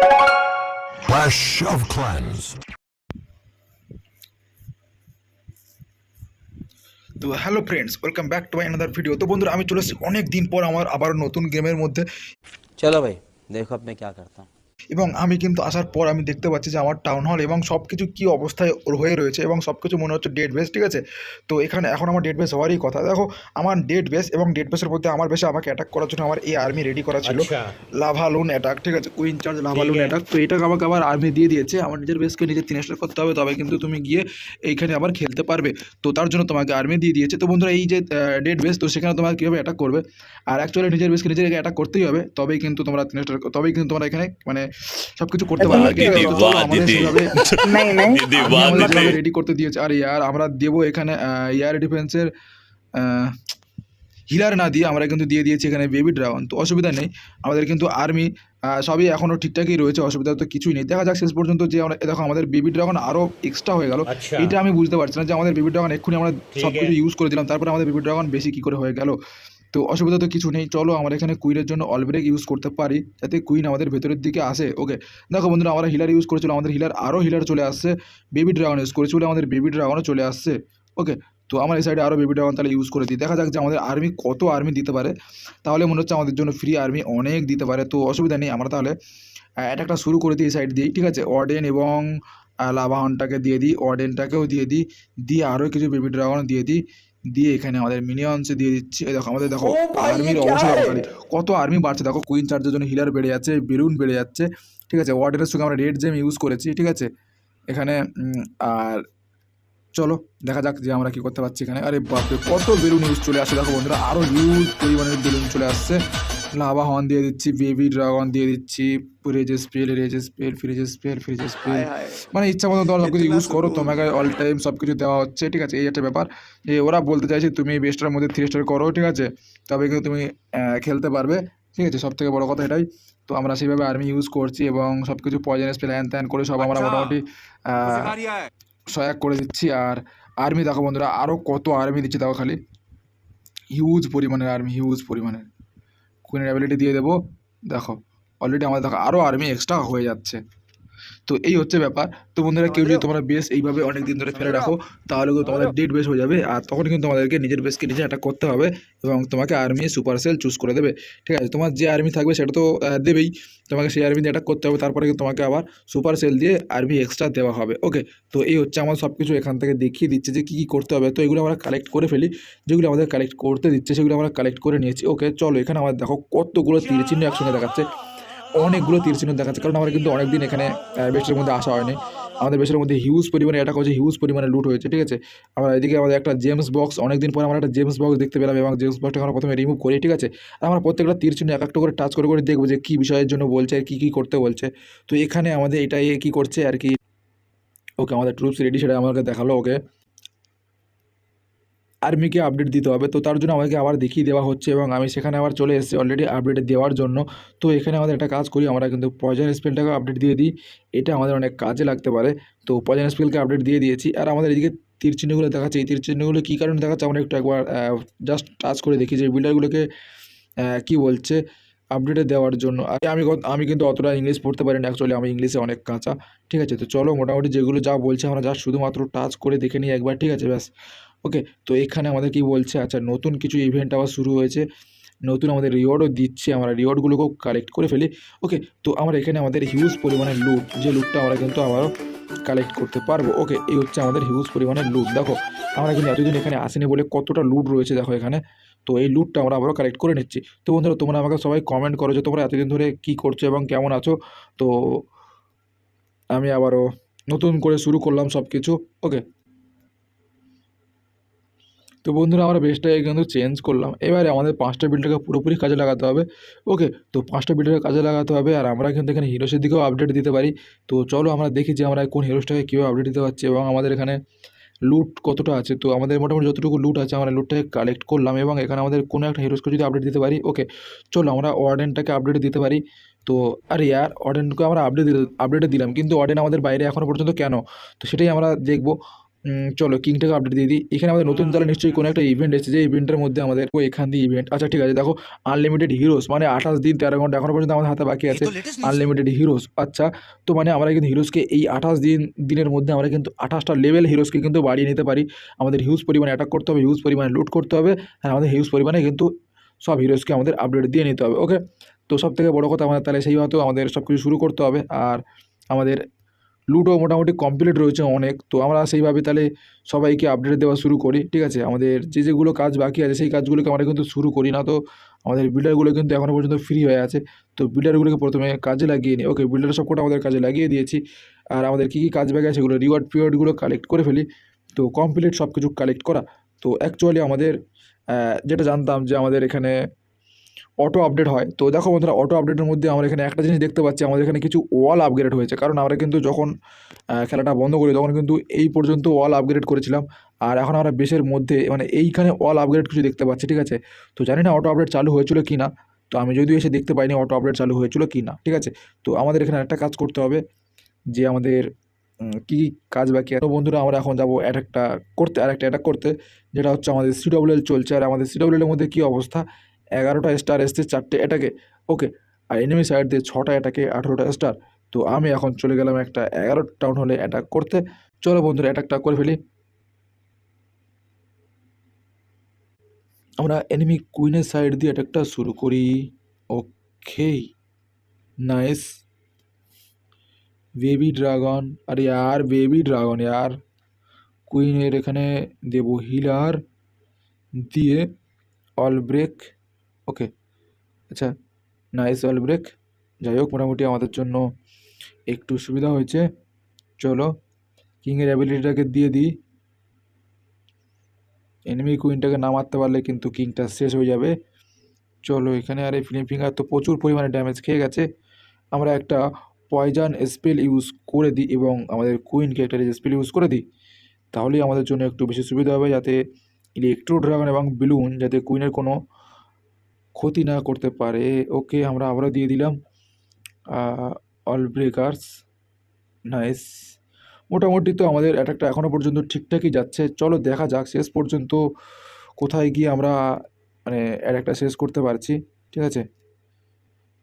Flash of Clans. तो hello friends welcome back to my another video तो बंधुरा चले अनेक दिन पर नतून गेमर मध्य चलो भाई देखो अब मैं क्या करता हूँ এবং আমি কিন্তু আসার পর আমি দেখতে পাচ্ছি যে আমার টাউন হল এবং সব কিছু কী অবস্থায় হয়ে রয়েছে এবং সব কিছু মনে হচ্ছে ডেট বেস ঠিক আছে? তো এখানে এখন আমার ডেট বেস হওয়ারই কথা। দেখো আমার ডেট বেস এবং ডেট বেসের মধ্যে আমার বেশি আমাকে অ্যাটাক করার জন্য আমার এই আর্মি রেডি করা ছিল। লাভালুন অ্যাটাক ঠিক আছে? কুইন চার্জ লাভালুন অ্যাটাক তো এটাকে আমাকে আবার আর্মি দিয়ে দিয়েছে। আমার নিজের বেসকে নিজে তিন করতে হবে তবে কিন্তু তুমি গিয়ে এইখানে আবার খেলতে পারবে। তো তার জন্য তোমাকে আর্মি দিয়ে দিয়েছে। তো বন্ধুরা এই যে ডেট বেস তো সেখানে তোমাকে কীভাবে অ্যাটাক করবে? আর অ্যাকচুয়ালি নিজের বেসকে নিজের অ্যাটাক করতেই হবে তবেই কিন্তু তোমরা তিন তবেই কিন্তু তোমরা এখানে মানে সবকিছু করতে পারবে রেডি করতে দিয়েছে আর ইয়ার আমরা দেব এখানে এয়ার ডিফেন্সের হিলার না দিয়ে আমরা কিন্তু দিয়ে দিয়েছি এখানে বেবি ড্রাগন তো অসুবিধা নেই। আমাদের কিন্তু আর্মি সবই এখনও ঠিকঠাকই রয়েছে অসুবিধা তো কিছুই নেই। দেখা যাক শেষ পর্যন্ত যে আমরা দেখো আমাদের বেবি ড্রাগন আরও এক্সট্রা হয়ে গেল। এটা আমি বুঝতে পারছি না যে আমাদের বেবি ড্রাগন এক্ষুনি আমরা সব কিছু ইউজ করে দিলাম তারপরে আমাদের বেবি ড্রাগন বেশি কী করে হয়ে গেলো। তো অসুবিধা তো কিছু নেই। চলো আমরা এখানে কুইনের জন্য অলব্রেক ইউজ করতে পারি। যাতে কুইন আমাদের ভেতরের দিকে আসে। ওকে দেখো বন্ধুরা, আমরা হিলার ইউজ করেছিল আমাদের হিলার আরও হিলার চলে আসছে। বেবি ড্রাগন ইউজ করেছি বলে আমাদের বেবি ড্রাগনও চলে আসছে। ওকে তো আমরা এই সাইডে আরও বেবি ড্রাগন তাহলে ইউজ করে দিই। দেখা যাক যে আমাদের আর্মি কত আর্মি দিতে পারে। তাহলে মনে হচ্ছে আমাদের জন্য ফ্রি আর্মি অনেক দিতে পারে। তো অসুবিধা নেই, আমরা তাহলে অ্যাটাকটা শুরু করে দিই এই সাইড দিয়েই, ঠিক আছে? অর্ডেন এবং লাভাহনটাকে দিয়ে দিই অর্ডেনটাকেও দিয়ে দিই, দিয়ে আরও কিছু বেবি ড্রাগন দিয়ে দিই। দিয়ে এখানে আমাদের মিনিয়ন্সে দিয়ে দিচ্ছি। দেখো আমাদের দেখো আর্মির অবস্থা কত আর্মি বাড়ছে দেখো কুইন চার্জের জন্য হিলার বেড়ে যাচ্ছে বেলুন বেড়ে যাচ্ছে ঠিক আছে? ওয়ার্ডের সঙ্গে আমরা রেড জেম ইউজ করেছি ঠিক আছে? এখানে আর চলো দেখা যাক যে আমরা কি করতে পারছি এখানে। আরে বাপরে কত বেলুন ইউজ চলে আসছে দেখো বন্ধুরা আরও হিউজ পরিমাণের বেলুন চলে আসছে। লাভা হর্ন দিয়ে দিচ্ছি বেবি ড্রাগন দিয়ে দিচ্ছি rage spell rage spell freeze spell freeze spell মানে ইচ্ছা মতো তোমরা সব কিছু ইউজ করো তোমাকে অল টাইম সব কিছু দেওয়া হচ্ছে ঠিক আছে? এই একটা ব্যাপার। যে ওরা বলতে চাইছে তুমি বেস্টার মধ্যে থ্রি স্টার করো ঠিক আছে? তবে কিন্তু তুমি খেলতে পারবে ঠিক আছে? সব থেকে বড় কথা এটাই। তো আমরা সেইভাবে আর্মি ইউজ করছি এবং সব কিছু পয়জনাস স্পেল হ্যান ত্যান করে সব আমরা মোটামুটি সহায়ক করে দিচ্ছি। আর আর্মি দেখো বন্ধুরা আরও কত আর্মি দিচ্ছে দেখো খালি। হিউজ পরিমাণের আর্মি হিউজ পরিমাণের। কুইনের অ্যাবিলিটি দিয়ে দেবো। দেখো অলরেডি আমাদের দেখো আরও আর্মি এক্সট্রা হয়ে যাচ্ছে। তো এই হচ্ছে ব্যাপার। তো বন্ধুরা কেউ যদি তোমরা বেস এইভাবে অনেক দিন ধরে ফেলে রাখো তাহলে কিন্তু তোমাদের ডেট বেস হয়ে যাবে। আর তখন কিন্তু তোমাদেরকে নিজের বেসকে নিজে অ্যাটাক করতে হবে এবং তোমাকে আর্মি সুপার সেল চুজ করে দেবে। ঠিক আছে? তোমার যে আর্মি থাকবে সেটা তো দেবেই। তোমাকে সেই আর্মি দিয়ে অ্যাটাক করতে হবে। তারপরে কিন্তু তোমাকে আবার সুপার সেল দিয়ে আর্মি এক্সট্রা দেওয়া হবে। ওকে তো এই হচ্ছে আমার সব কিছু এখান থেকে দেখিয়ে দিচ্ছে যে কী কী করতে হবে। তো এগুলো আমরা কালেক্ট করে ফেলি। যেগুলো আমাদের কালেক্ট করতে দিচ্ছে সেগুলো আমরা কালেক্ট করে নিয়েছি। ওকে চলো এখানে আমার দেখো কতগুলো তীর চিহ্ন একসঙ্গে দেখাচ্ছে। অনেকগুলো তীর চিহ্ন দেখাচ্ছে। কারণ আমরা কিন্তু অনেকদিন এখানে বেস্টের মধ্যে আসা হয়নি। আমাদের বেশের মধ্যে হিউজ পরিমাণে অ্যাটাক হচ্ছে হিউজ পরিমাণে লুট হয়েছে, ঠিক আছে? আমরা এদিকে আমাদের একটা জেমস বক্স অনেকদিন পরে আমরা একটা জেমস বক্স দেখতে পেলাম এবং জেমস বক্সটা আমরা প্রথমে রিমুভ করি, ঠিক আছে? আমরা প্রত্যেকটা তীর চিহ্ন এক একটা করে টাচ করে করে দেখব যে কী বিষয়ের জন্য বলছে আর কী কী করতে বলছে। তো এখানে আমাদের এটাই কী করছে আর কি। ওকে, আমাদের ট্রুপস রেডি সেটা আমাকে দেখাল, ওকে। আর্মিকে আপডেট দিতে হবে। তো তার জন্য আমাকে আবার দেখিয়ে দেওয়া হচ্ছে এবং আমি সেখানে আবার চলে এসেছি অলরেডি আপডেট দেওয়ার জন্য। তো এখানে আমাদের একটা কাজ করি, আমরা কিন্তু পয়জন স্পেলটাকে আপডেট দিয়ে দিই। এটা আমাদের অনেক কাজে লাগতে পারে। তো পয়জন স্পেলকে আপডেট দিয়ে দিয়েছি। আর আমাদের এদিকে তীর চিহ্নগুলো দেখাচ্ছে। এই তীর চিহ্নগুলো কী কারণে দেখাচ্ছে? আমরা একটু একবার জাস্ট টাচ করে দেখি যে বিল্ডারগুলোকে কী বলছে আপডেটে দেওয়ার জন্য। আর আমি আমি কিন্তু অতটা ইংলিশ পড়তে পারি না। অ্যাকচুয়ালি আমি ইংলিশে অনেক কাঁচা। ঠিক আছে? তো চলো মোটামুটি যেগুলো যা বলছে, আমরা জাস্ট শুধুমাত্র টাচ করে দেখে নিই একবার। ঠিক আছে? ব্যাস। ওকে তো এখানে আমাদের কি বলছে? আচ্ছা নতুন কিছু ইভেন্ট আবার শুরু হয়েছে। নতুন আমাদের রিওয়ার্ডও দিচ্ছে। আমরা রিওয়ার্ডগুলোকেও কালেক্ট করে ফেলি। ওকে তো আমরা এখানে আমাদের হিউজ পরিমাণের লুট যে লুটটা আমরা কিন্তু আবারও কালেক্ট করতে পারব। ওকে এই হচ্ছে আমাদের হিউজ পরিমাণের লুট দেখো, আমরা কিন্তু এতদিন এখানে আসেনি বলে কতটা লুট রয়েছে দেখো এখানে। তো এই লুটটা আমরা আবারও কালেক্ট করে নিচ্ছি। তো বন্ধুরা, তোমরা আমাকে সবাই কমেন্ট করো যে তোমরা এতদিন ধরে কী করছ এবং কেমন আছো? তো আমি আবারও নতুন করে শুরু করলাম সব কিছু ওকে তো বন্ধুরা, আমরা বেসটাকে কিন্তু চেঞ্জ করলাম। এবারে আমাদের পাঁচটা বিল্ডারকে পুরোপুরি কাজে লাগাতে হবে। ওকে তো পাঁচটা বিল্ডারকে কাজে লাগাতে হবে আর আমরা কিন্তু এখানে হিরোসের দিকেও আপডেট দিতে পারি। তো চলো আমরা দেখি যে আমরা কোন হিরোসটাকে কীভাবে আপডেট দিতে পারছি এবং আমাদের এখানে লুট কতটা আছে। তো আমাদের মোটামুটি যতটুকু লুট আছে, আমরা লুটটাকে কালেক্ট করলাম এবং এখানে আমাদের কোনো একটা হিরোসকে যদি আপডেট দিতে পারি ওকে চলো আমরা ওয়ার্ডেনটাকে আপডেট দিতে পারি। তো আরে ইয়ার অর্ডেনকে আমরা আপডেট আপডেটে দিলাম, কিন্তু অর্ডেন আমাদের বাইরে এখনও পর্যন্ত কেন? তো সেটাই আমরা দেখব। চলো কিংটাকে আপডেট দিয়ে দিই। এখানে আমাদের নতুন দলে নিশ্চয়ই কোনো একটা ইভেন্ট এসেছে। যে ইভেন্টের মধ্যে আমাদের ও এখান দিয়ে ইভেন্ট আচ্ছা ঠিক আছে দেখো আনলিমিটেড হিরোস মানে আঠাশ দিন তেরো ঘণ্টা এখনও পর্যন্ত আমাদের হাতে বাকি আছে আনলিমিটেড হিরোস আচ্ছা তো মানে আমরা কিন্তু হিরোসকে এই আঠাশ দিন দিনের মধ্যে আমরা কিন্তু আঠাশটা লেভেল হিরোসকে কিন্তু বাড়িয়ে নিতে পারি। আমাদের হিউজ পরিমাণে অ্যাটাক করতে হবে হিউজ পরিমাণে লুট করতে হবে আর আমাদের হিউজ পরিমাণে কিন্তু সব হিরোসকে আমাদের আপডেট দিয়ে নিতে হবে ওকে তো সব থেকে বড়ো কথা আমাদের তাহলে সেই মতো আমাদের সব কিছু শুরু করতে হবে আর আমাদের লুটও মোটামুটি কমপ্লিট রয়েছে অনেক। তো আমরা সেইভাবে তাহলে সবাইকে আপডেট দেওয়া শুরু করি, ঠিক আছে? আমাদের যে যেগুলো কাজ বাকি আছে, সেই কাজগুলোকে আমরা কিন্তু শুরু করি না তো আমাদের বিল্ডারগুলো কিন্তু এখনও পর্যন্ত ফ্রি হয়ে আছে। তো বিল্ডারগুলোকে প্রথমে কাজে লাগিয়ে নিই ওকে বিল্ডার সবকটা আমাদের কাজে লাগিয়ে দিয়েছি। আর আমাদের কী কী কাজ বাকি আছে সেগুলো রিওয়ার্ড পিরিয়ডগুলো কালেক্ট করে ফেলি। তো কমপ্লিট সব কিছু কালেক্ট করা। তো অ্যাকচুয়ালি আমাদের যেটা জানতাম যে আমাদের এখানে অটো আপডেট হয়। তো দেখো বন্ধুরা অটো আপডেটের মধ্যে আমরা এখানে একটা জিনিস দেখতে পাচ্ছি, আমাদের এখানে কিছু ওয়াল আপগ্রেড হয়েছে। কারণ আমরা কিন্তু যখন খেলাটা বন্ধ করি, তখন কিন্তু এই পর্যন্ত ওয়াল আপগ্রেড করেছিলাম। আর এখন আমরা বেশের মধ্যে মানে এইখানে ওয়াল আপগ্রেড কিছু দেখতে পাচ্ছি, ঠিক আছে? তো জানি না অটো আপডেট চালু হয়েছিল কি না তো আমি যদিও এসে দেখতে পাইনি অটো আপডেট চালু হয়েছিল কি না ঠিক আছে? তো আমাদের এখানে একটা কাজ করতে হবে, যে আমাদের কী কী কাজ বাকি আছে। বন্ধুরা, আমরা এখন যাব অ্যাটাকটা করতে আর একটা অ্যাটাক করতে, যেটা হচ্ছে আমাদের সিডব্লিউএল চলছে। আর আমাদের সিডব্লিউএল এর মধ্যে কী অবস্থা? এগারোটা স্টার এসছে চারটে অ্যাটাকে ওকে আর এনিমি সাইড দিয়ে ছটা অ্যাটাকে আঠেরোটা স্টার তো আমি এখন চলে গেলাম একটা এগারো টাউন হলে অ্যাটাক করতে। চলো বন্ধুরা অ্যাটাকটা করে ফেলি। আমরা এনিমি কুইনের সাইড দিয়ে অ্যাটাকটা শুরু করি। ওকে নাইস বেবি ড্রাগন আরে আর বেবি ড্রাগন আর কুইনের এখানে দেব হিলার দিয়ে অল ব্রেক ওকে। আচ্ছা নাইস অল ব্রেক যাই হোক, মোটামুটি আমাদের জন্য একটু সুবিধা হয়েছে। চলো কিংয়ের অ্যাবিলিটিটাকে দিয়ে দিই। এনিমি কুইনটাকে না মারতে পারলে কিন্তু কিংটা শেষ হয়ে যাবে। চলো, এখানে আর এই ফিলিম ফিঙ্গার তো প্রচুর পরিমাণে ড্যামেজ খেয়ে গেছে। আমরা একটা পয়জান স্পেল ইউজ করে দিই এবং আমাদের কুইনকে একটা স্পেল ইউজ করে দিই। তাহলেই আমাদের জন্য একটু বেশি সুবিধা হবে যাতে ইলেকট্রো ড্রাগন এবং বেলুন যাতে কুইনের কোনো ক্ষতি না করতে পারে। ওকে আমরা আবারও দিয়ে দিলাম। অল ব্রেকার্স নাইস মোটামুটি তো আমাদের অ্যাটাকটা এখনও পর্যন্ত ঠিকঠাকই যাচ্ছে। চলো দেখা যাক, শেষ পর্যন্ত কোথায় গিয়ে আমরা মানে অ্যাটাকটা শেষ করতে পারছি। ঠিক আছে?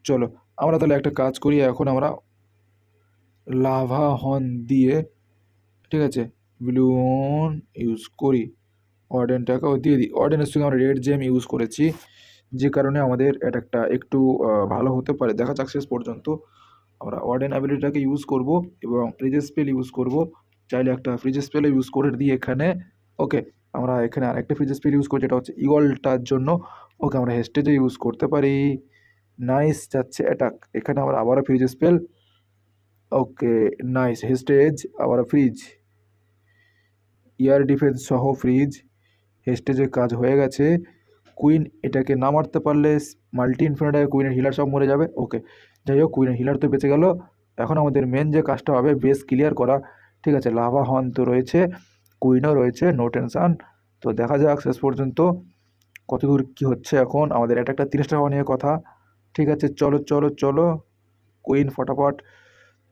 চলো, আমরা তাহলে একটা কাজ করি, এখন আমরা লাভা হর্ন দিয়ে, ঠিক আছে? ব্লুন ইউজ করি। অর্ডেনটাকেও দিয়ে দিই। অর্ডেনের সঙ্গে আমরা রেড জেম ইউজ করেছি। যে কারণে আমাদের অ্যাটাকটা একটু ভালো হতে পারে। দেখা যাক শেষ পর্যন্ত। আমরা ওয়ার্ডেন অ্যাবিলিটিটাকে ইউজ করব এবং ফ্রিজ স্পেল ইউজ করব। চাইলে একটা ফ্রিজ স্পেলও ইউজ করে দিই এখানে। ওকে আমরা এখানে আরেকটা ফ্রিজ স্পেল ইউজ করছি এটা হচ্ছে ইগলটার জন্য। ওকে আমরা হেস্টেজে ইউজ করতে পারি। নাইস যাচ্ছে অ্যাটাক এখানে আমরা আবারও freeze spell okay nice haste আবারও ফ্রিজ ইয়ার ডিফেন্স সহ ফ্রিজ হেস্টেজের কাজ হয়ে গেছে। কুইন এটাকে না মারতে পারলে মাল্টি ইনফিনিটায় কুইনের হিলার সব মরে যাবে। ওকে যাই হোক কুইনের হিলার তো বেঁচে গেল। এখন আমাদের মেন যে কাজটা হবে বেস ক্লিয়ার করা। ঠিক আছে লাভা হন তো রয়েছে কুইনও রয়েছে নো টেনশান তো দেখা যাক, শেষ পর্যন্ত কত দূর কী হচ্ছে এখন। আমাদের এটা একটা তিরিশ টাকা নিয়ে কথা। ঠিক আছে, চলো চলো চলো। কুইন ফটাফট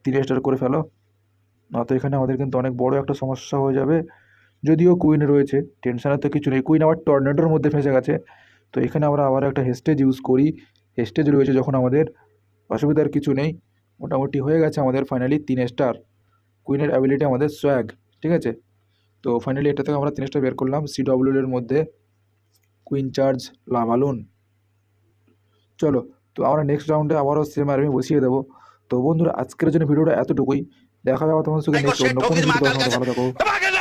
তিরিশ স্টার করে ফেলো। নয়তো এখানে আমাদের কিন্তু অনেক বড় একটা সমস্যা হয়ে যাবে। যদিও কুইন রয়েছে টেনশনের তো কিছু নেই। কুইন আবার টর্নেডোর মধ্যে ফেঁসে গেছে। তো এখানে আমরা আবার একটা হেস্টেজ ইউজ করি। হেস্টেজ রয়েছে যখন আমাদের অসুবিধার কিছু নেই। মোটামুটি হয়ে গেছে আমাদের ফাইনালি তিন স্টার কুইনের অ্যাবিলিটি আমাদের সোয়াগ ঠিক আছে? তো ফাইনালি এটা থেকে আমরা তিন স্টার বের করলাম। সি এর মধ্যে কুইন চার্জ লাভালুন চলো তো আমরা নেক্সট রাউন্ডে আবারও সেম আর্মি বসিয়ে দেবো। তো বন্ধুরা আজকের জন্য ভিডিওটা এতটুকুই। দেখা যাবে তোমার সঙ্গে নেক্সট অন্য কোনো ভিডিও ভালো থাকো।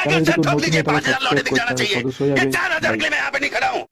टाइगर सर कंपनी के पाँच हज़ार लौटे जाना चाहिए। ये चार हज़ार यहाँ पे नहीं खड़ा हूँ।